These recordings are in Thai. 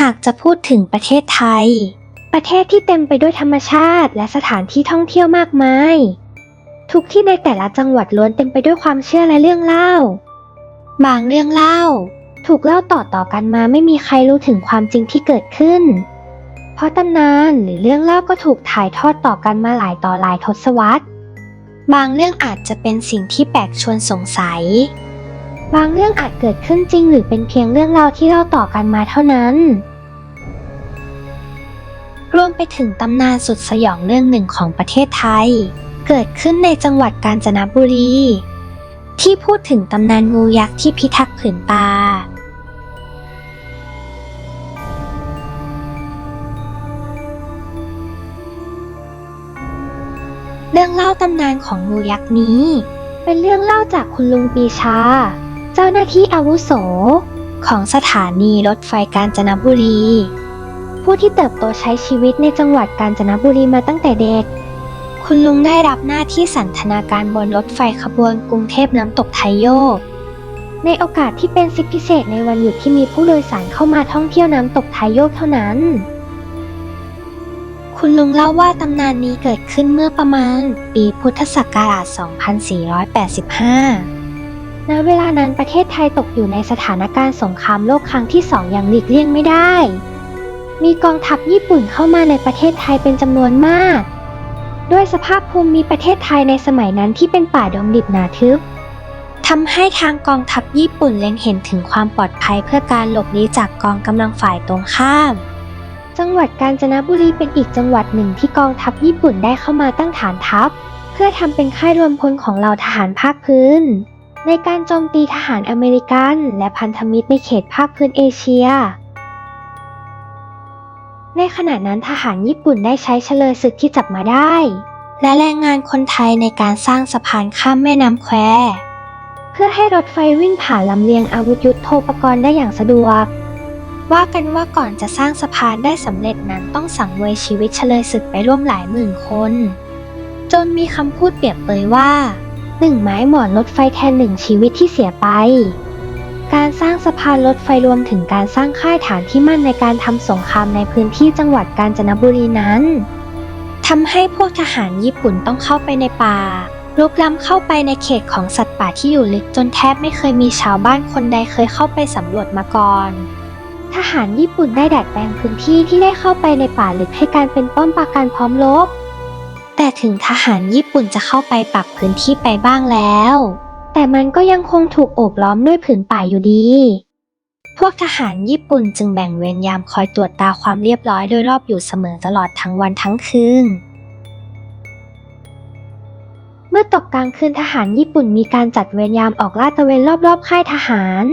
หากจะพูดถึงประเทศไทย ประเทศที่เต็มไปด้วยธรรมชาติและสถานที่ท่องเที่ยวมากมาย ทุกที่ในแต่ละจังหวัดล้วนเต็มไปด้วยความเชื่อและเรื่องเล่า บางเรื่องเล่า ถูกเล่าต่อๆกันมาไม่มีใครรู้ถึงความจริงที่เกิดขึ้น เพราะตำนานหรือเรื่องเล่าก็ถูกถ่ายทอดต่อกันมาหลายต่อหลายทศวรรษ บางเรื่องอาจจะเป็นสิ่งที่แปลกชวนสงสัย บางเรื่องอาจเกิดขึ้นจริงหรือเป็นเพียงเรื่องราวที่เล่าต่อกันมาเท่านั้น รวมไปถึงตำนานสุดสยองเรื่องหนึ่งของประเทศไทย เกิดขึ้นในจังหวัดกาญจนบุรี ที่พูดถึงตำนานงูยักษ์ที่พิทักษ์ผืนป่าเรื่องเล่าตำนานของงูยักษ์นี้ เป็นเรื่องเล่าจากคุณลุงปีชา จ้าหน้าที่อาวุโส ของสถานีรถไฟกาญจนบุรี ผู้ที่เติบโตใช้ชีวิตในจังหวัดกาญจนบุรีมาตั้งแต่เด็ก คุณลุงได้รับหน้าที่สันทนาการบนรถไฟขบวนกรุงเทพน้ำตกไทยโยก ในโอกาสที่เป็นสิทธิพิเศษในวันหยุดที่มีผู้โดยสารเข้ามาท่องเที่ยวน้ำตกไทยโยกเท่านั้น คุณลุงเล่าว่าตำนานนี้เกิดขึ้นเมื่อประมาณ ปีพุทธศักราช 2485 ณเวลานั้นประเทศไทยตกอยู่ในสถานการณ์สงครามโลกครั้งที่สองอย่างหลีกเลี่ยงไม่ได้ มีกองทัพญี่ปุ่นเข้ามาในประเทศไทยเป็นจำนวนมาก ด้วยสภาพภูมิประเทศไทยในสมัยนั้นที่เป็นป่าดงดิบหนาทึบทำให้ทางกองทัพญี่ปุ่นเล็งเห็นถึงความปลอดภัยเพื่อการหลบหนีจากกองกำลังฝ่ายตรงข้าม จังหวัดกาญจนบุรีเป็นอีกจังหวัดหนึ่งที่กองทัพญี่ปุ่นได้เข้ามาตั้งฐานทัพ เพื่อทำเป็นค่ายรวมพลของเหล่าทหารภาคพื้น ในการโจมตีทหารอเมริกันและพันธมิตรในเขตภาคพื้นเอเชีย ในขณะนั้นทหารญี่ปุ่นได้ใช้เฉลยศึกที่จับมาได้ และแรงงานคนไทยในการสร้างสะพานข้ามแม่น้ำแคว เพื่อให้รถไฟวิ่งผ่านลำเลียงอาวุธยุทโธปกรณ์ได้อย่างสะดวก ว่ากันว่าก่อนจะสร้างสะพานได้สำเร็จนั้นต้องสังเวยชีวิตเฉลยศึกไปร่วมหลายหมื่นคน จนมีคำพูดเปรียบเปยว่า หนึ่งไม้หมอนรถไฟแทนหนึ่งชีวิตที่เสียไป การสร้างสะพานรถไฟรวมถึงการสร้างค่ายฐานที่มั่นในการทำสงครามในพื้นที่จังหวัดกาญจนบุรีนั้นทำให้พวกทหารญี่ปุ่นต้องเข้าไปในป่าลุกล้ำเข้าไปในเขตของสัตว์ป่าที่อยู่ลึกจนแทบไม่เคยมีชาวบ้านคนใดเคยเข้าไปสำรวจมาก่อน ทหารญี่ปุ่นได้ดัดแปลงพื้นที่ที่ได้เข้าไปในป่าลึกให้การเป็นป้อมปราการพร้อมรบ แต่ถึงทหารญี่ปุ่นจะเข้าไปปรับพื้นที่ไปบ้างแล้ว แต่มันก็ยังคงถูกโอบล้อมด้วยผืนป่าอยู่ดี พวกทหารญี่ปุ่นจึงแบ่งเวรยามคอยตรวจตาความเรียบร้อยโดยรอบอยู่เสมอตลอดทั้งวันทั้งคืน เมื่อตกกลางคืนทหารญี่ปุ่นมีการจัดเวรยามออกลาดตระเวนรอบๆค่ายทหาร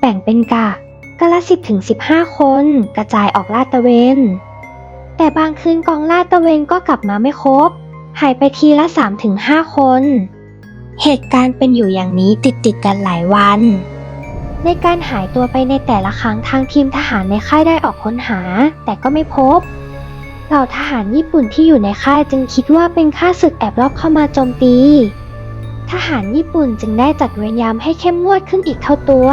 แบ่งเป็นกะกะละสิบถึงสิบห้าคน กระจายออกลาดตระเวน แต่บางคืนกองลาดตระเวนก็กลับมาไม่ครบ หายไปทีละสามถึงห้าคน เหตุการณ์เป็นอยู่อย่างนี้ติดติดกันหลายวัน ในการหายตัวไปในแต่ละครั้งทางทีมทหารในค่ายได้ออกค้นหา แต่ก็ไม่พบเหล่าทหารญี่ปุ่นที่อยู่ในค่ายจึงคิดว่าเป็นข้าศึกแอบลอบเข้ามาโจมตี ทหารญี่ปุ่นจึงได้จัดเวรยามให้เข้มงวดขึ้นอีกเท่าตัว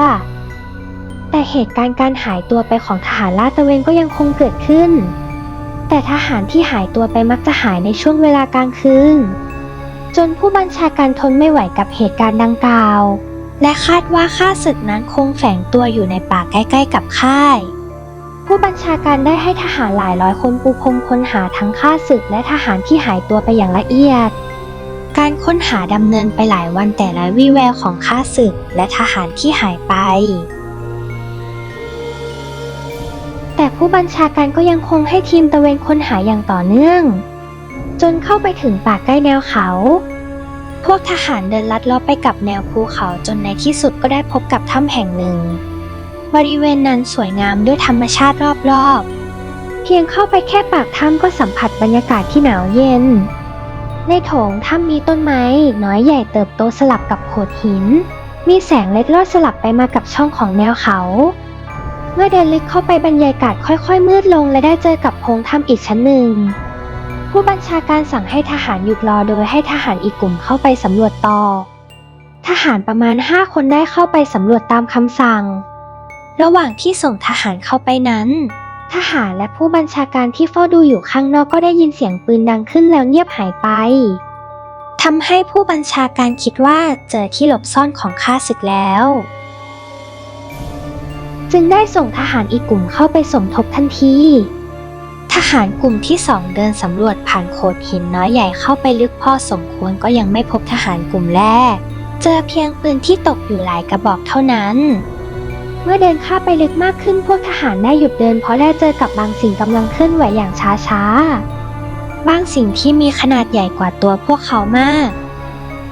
แต่เหตุการณ์การหายตัวไปของทหารลาดตระเวนก็ยังคงเกิดขึ้น แต่ทหารที่หายตัวไปมักจะหายในช่วงเวลากลางคืน จนผู้บัญชาการทนไม่ไหวกับเหตุการณ์ดังกล่าว และคาดว่าข้าศึกนั้นคงแฝงตัวอยู่ในป่าใกล้ ๆ กับค่าย ผู้บัญชาการได้ให้ทหารหลายร้อยคนปูพรมค้นหาทั้งข้าศึกและทหารที่หายตัวไปอย่างละเอียด การค้นหาดำเนินไปหลายวันแต่ละวิแววของข้าศึกและทหารที่หายไป ผู้บัญชาการก็ยังคงให้ทีมตะเวนค้นหาอย่างต่อเนื่อง จนเข้าไปถึงป่าใกล้แนวเขา พวกทหารเดินลัดเลาะไปกับแนวภูเขาจนในที่สุดก็ได้พบกับถ้ำแห่งหนึ่ง บริเวณนั้นสวยงามด้วยธรรมชาติรอบๆ เพียงเข้าไปแค่ปากถ้ำก็สัมผัสบรรยากาศที่หนาวเย็น ในโถงถ้ำมีต้นไม้น้อยใหญ่เติบโตสลับกับโขดหิน มีแสงเล็ดลอดสลับไปมากับช่องของแนวเขา เมื่อเดินลึกเข้าไปบรรยากาศค่อยๆ มืดลงและได้เจอกับโพรงถ้ำอีกชั้นหนึ่ง ผู้บัญชาการสั่งให้ทหารหยุดรอโดยให้ทหารอีกกลุ่มเข้าไปสำรวจต่อ ทหารประมาณ5คนได้เข้าไปสำรวจตามคำสั่ง ระหว่างที่ส่งทหารเข้าไปนั้น ทหารและผู้บัญชาการที่เฝ้าดูอยู่ข้างนอกก็ได้ยินเสียงปืนดังขึ้นแล้วเงียบหายไปทำให้ผู้บัญชาการคิดว่าเจอที่หลบซ่อนของข้าศึกแล้ว จึงได้ส่งทหารอีกกลุ่มเข้าไปสมทบทันที ทหารกลุ่มที่สองเดินสำรวจผ่านโขดหินน้อยใหญ่เข้าไปลึกพอสมควรก็ยังไม่พบทหารกลุ่มแรก เจอเพียงปืนที่ตกอยู่หลายกระบอกเท่านั้น เมื่อเดินข้าไปลึกมากขึ้นพวกทหารได้หยุดเดินเพราะได้เจอกับบางสิ่งกำลังเคลื่อนไหวอย่างช้าๆ บางสิ่งที่มีขนาดใหญ่กว่าตัวพวกเขามาก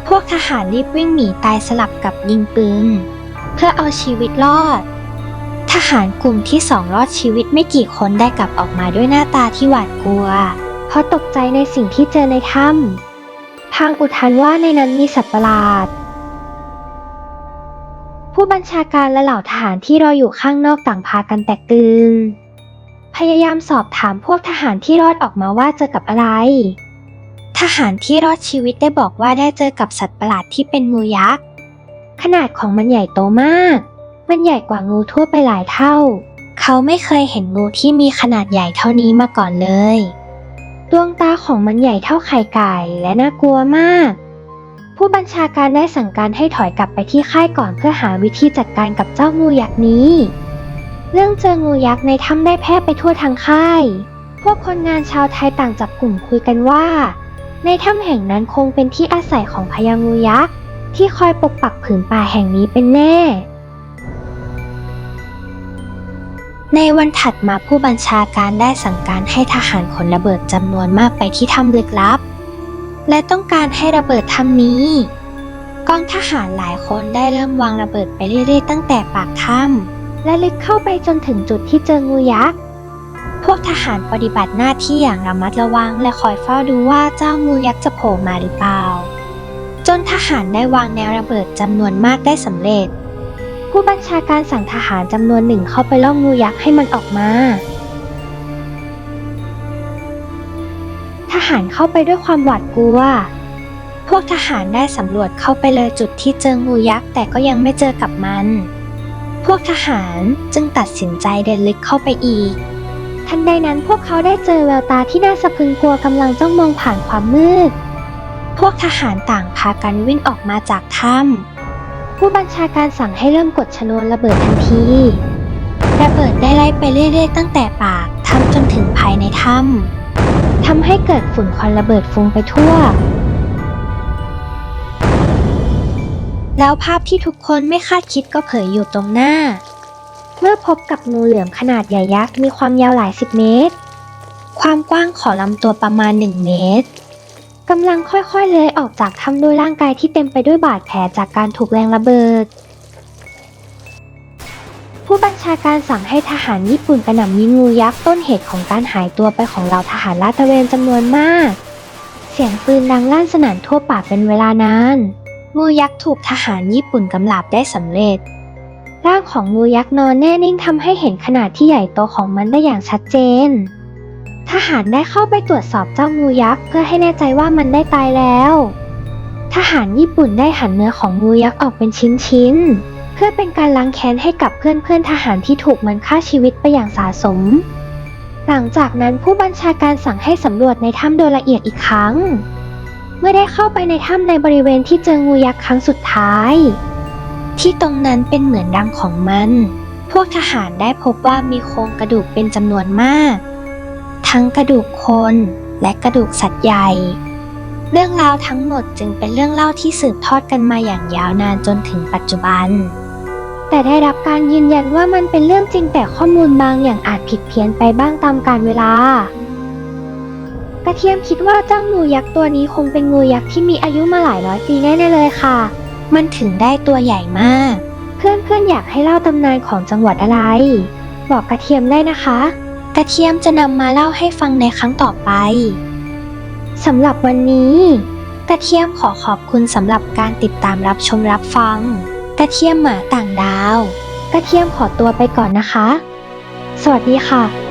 พวกทหารรีบวิ่งหนีตายสลับกับยิงปืน เพื่อเอาชีวิตรอด ทหารกลุ่มที่สองรอดชีวิตไม่กี่คนได้กลับออกมาด้วยหน้าตาที่หวาดกลัว เพราะตกใจในสิ่งที่เจอในถ้ำทางอุทานว่าในนั้นมีสัตว์ประหลาด ผู้บัญชาการและเหล่าทหารที่รออยู่ข้างนอกต่างพากันแตกตื่น พยายามสอบถามพวกทหารที่รอดออกมาว่าเจอกับอะไร ทหารที่รอดชีวิตได้บอกว่าได้เจอกับสัตว์ประหลาดที่เป็นงูยักษ์ ขนาดของมันใหญ่โตมาก มันใหญ่กว่างูทั่วไปหลายเท่า เขาไม่เคยเห็นงูที่มีขนาดใหญ่เท่านี้มาก่อนเลย ดวงตาของมันใหญ่เท่าไข่ไก่และน่ากลัวมาก ผู้บัญชาการได้สั่งการให้ถอยกลับไปที่ค่ายก่อนเพื่อหาวิธีจัดการกับเจ้างูยักษ์นี้ เรื่องเจองูยักษ์ในถ้ำได้แพร่ไปทั่วทางค่าย พวกคนงานชาวไทยต่างจับกลุ่มคุยกันว่า ในถ้ำแห่งนั้นคงเป็นที่อาศัยของพญางูยักษ์ที่คอยปกปักผืนป่าแห่งนี้เป็นแน่ ในวันถัดมาผู้บัญชาการได้สั่งการให้ทหารขนระเบิดจำนวนมากไปที่ถ้ำลึกลับ และต้องการให้ระเบิดถ้ำนี้กองทหารหลายคนได้เริ่มวางระเบิดไปเรื่อยๆตั้งแต่ปากถ้ำและลึกเข้าไปจนถึงจุดที่เจองูยักษ์พวกทหารปฏิบัติหน้าที่อย่างระมัดระวังและคอยเฝ้าดูว่าเจ้างูยักษ์จะโผล่มาหรือเปล่า จนทหารได้วางแนวระเบิดจำนวนมากได้สำเร็จ ผู้บัญชาการสั่งทหารจำนวนหนึ่งเข้าไปล่องูยักษ์ให้มันออกมา ทหารเข้าไปด้วยความหวาดกลัว พวกทหารได้สำรวจเข้าไปเลยจุดที่เจองูยักษ์แต่ก็ยังไม่เจอกับมัน พวกทหารจึงตัดสินใจเดินลึกเข้าไปอีก ทันใดนั้นพวกเขาได้เจอแววตาที่น่าสะพรึงกลัวกำลังจ้องมองผ่านความมืด พวกทหารต่างพากันวิ่งออกมาจากถ้ำ ผู้บัญชาการสั่งให้เริ่มกดชนวนระเบิดทันที ระเบิดได้ไล่ไปเรื่อยๆตั้งแต่ปากถ้ำจนถึงภายในถ้ำทำให้เกิดฝุ่นควันระเบิดฟุ้งไปทั่ว แล้วภาพที่ทุกคนไม่คาดคิดก็เผยอยู่ตรงหน้า เมื่อพบกับงูเหลือมขนาดใหญ่ยักษ์มีความยาวหลายสิบเมตร ความกว้างของลำตัวประมาณ 1 เมตร กำลังค่อยๆเลื้อยออกจากถ้ำด้วยร่างกายที่เต็มไปด้วยบาดแผลจากการถูกแรงระเบิด ผู้บัญชาการสั่งให้ทหารญี่ปุ่นกระหน่ำยิงงูยักษ์ต้นเหตุของการหายตัวไปของเหล่าทหารลาดตระเวนจำนวนมาก เสียงปืนดังลั่นสนั่นทั่วป่าเป็นเวลานาน งูยักษ์ถูกทหารญี่ปุ่นกำลับได้สำเร็จ ร่างของงูยักษ์นอนแน่นิ่งทำให้เห็นขนาดที่ใหญ่โตของมันได้อย่างชัดเจน ทหารได้เข้าไปตรวจสอบเจ้างูยักษ์เพื่อให้แน่ใจว่ามันได้ตายแล้ว ทหารญี่ปุ่นได้หั่นเนื้อของงูยักษ์ออกเป็นชิ้นๆ เพื่อเป็นการล้างแค้นให้กับเพื่อนๆทหารที่ถูกมันฆ่าชีวิตไปอย่างสาสม หลังจากนั้นผู้บัญชาการสั่งให้สำรวจในถ้ำโดยละเอียดอีกครั้ง เมื่อได้เข้าไปในถ้ำในบริเวณที่เจองูยักษ์ครั้งสุดท้าย ที่ตรงนั้นเป็นเหมือนรังของมัน พวกทหารได้พบว่ามีโครงกระดูกเป็นจำนวนมาก ทั้งกระดูกคนและกระดูกสัตว์ใหญ่ เรื่องราวทั้งหมดจึงเป็นเรื่องเล่าที่สืบทอดกันมาอย่างยาวนานจนถึงปัจจุบัน แต่ได้รับการยืนยันว่ามันเป็นเรื่องจริงแต่ข้อมูลบางอย่างอาจผิดเพี้ยนไปบ้างตามกาลเวลากระเทียมคิดว่าเจ้างูยักษ์ตัวนี้คงเป็นงูยักษ์ที่มีอายุมาหลายร้อยปีแน่ๆเลยค่ะ มันถึงได้ตัวใหญ่มาก เพื่อนๆอยากให้เล่าตำนานของจังหวัดอะไร บอกกระเทียมได้นะคะ ระเทียมจะนำมาเล่าให้ฟังในครั้งต่อไปสำหรับวันนี้กระเทียมขอขอบคุณสำหรับการติดตามรับชมรับฟัง กระเทียมหมาต่างดาว กระเทียมขอตัวไปก่อนนะคะ สวัสดีค่ะ